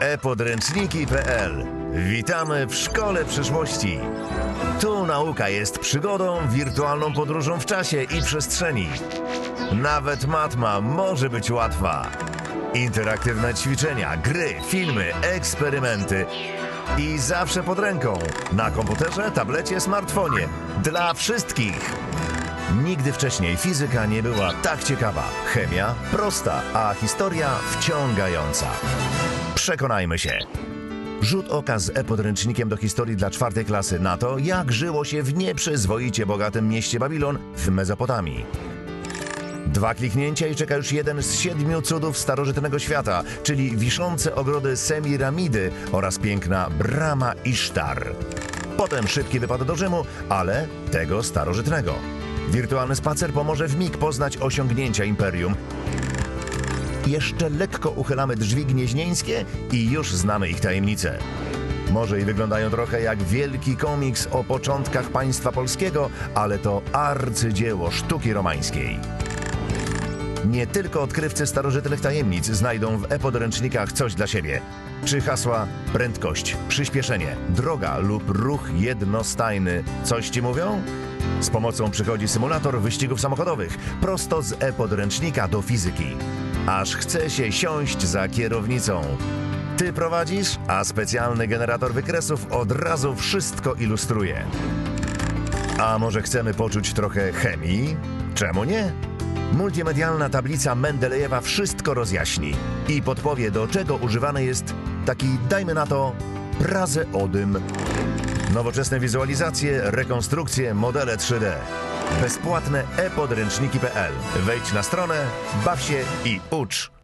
e-podręczniki.pl. Witamy w szkole przyszłości. Tu nauka jest przygodą, wirtualną podróżą w czasie i przestrzeni. Nawet matma może być łatwa. Interaktywne ćwiczenia, gry, filmy, eksperymenty. I zawsze pod ręką. Na komputerze, tablecie, smartfonie. Dla wszystkich. Nigdy wcześniej fizyka nie była tak ciekawa. Chemia prosta, a historia wciągająca. Przekonajmy się. Rzut oka z e-podręcznikiem do historii dla czwartej klasy na to, jak żyło się w nieprzyzwoicie bogatym mieście Babilon w Mezopotamii. Dwa kliknięcia i czeka już jeden z siedmiu cudów starożytnego świata, czyli wiszące ogrody Semiramidy oraz piękna Brama Isztar. Potem szybki wypad do Rzymu, ale tego starożytnego. Wirtualny spacer pomoże w mig poznać osiągnięcia imperium. Jeszcze lekko uchylamy drzwi gnieźnieńskie i już znamy ich tajemnice. Może i wyglądają trochę jak wielki komiks o początkach państwa polskiego, ale to arcydzieło sztuki romańskiej. Nie tylko odkrywcy starożytnych tajemnic znajdą w e-podręcznikach coś dla siebie. Czy hasła prędkość, przyspieszenie, droga lub ruch jednostajny coś ci mówią? Z pomocą przychodzi symulator wyścigów samochodowych prosto z e-podręcznika do fizyki. Aż chce się siąść za kierownicą. Ty prowadzisz, a specjalny generator wykresów od razu wszystko ilustruje. A może chcemy poczuć trochę chemii? Czemu nie? Multimedialna tablica Mendelejewa wszystko rozjaśni i podpowie, do czego używany jest taki, dajmy na to, prazeodym. Nowoczesne wizualizacje, rekonstrukcje, modele 3D. Bezpłatne e-podręczniki.pl. Wejdź na stronę, baw się i ucz.